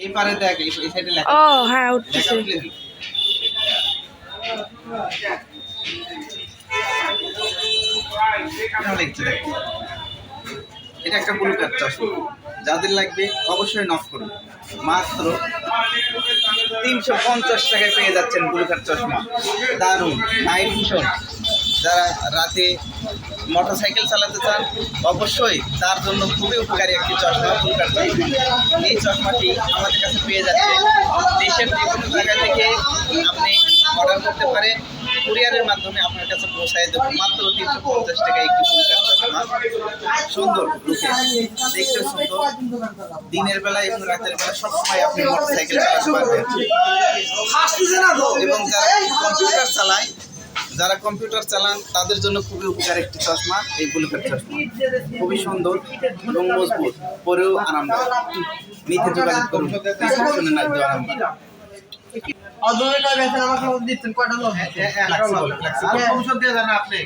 এই পারে দেখ এই সাইডে লেখা। ও হ্যাঁ দেখ। এটা একটা ব্লু কার্ড চশমা যাদের লাগবে অবশ্যই নক করুন। মাত্র তিনশো পঞ্চাশ টাকায় পেয়ে যাচ্ছেন ব্লু কার্ড চশমা দারুণ। নাইট ভিশন যারা রাতে মোটর সাইকেল চালাতে চান অবশ্যই তার জন্য খুবই উপকারী একটি চশমা ব্লু এই চশমাটি আমাদের কাছে পেয়ে যাচ্ছে দেশের যে কোনো জায়গা থেকে আপনি অর্ডার করতে পারেন কুরিয়ারের মাধ্যমে আপনার কাছে পৌঁছায় দেবো। মাত্র তিনশো পঞ্চাশ টাকা একটি ব্লু কার্ড চশমা। সুন্দর দেখতে সুন্দর। দিনের বেলা এবং রাতের বেলা সবসময় আপনি মোটর সাইকেল চালাতে পারবেন। এবং যারা কম্পিউটার চালায় যারা কম্পিউটার চালান তাদের জন্য খুবই উপকার একটি চশমা এই বুলেটের চশমা। খুবই সুন্দর এবং মজবুত পরেও আরামদায়ক। নিতে যোগাযোগ করুন দিচ্ছেন কয়টা লোক আপনি।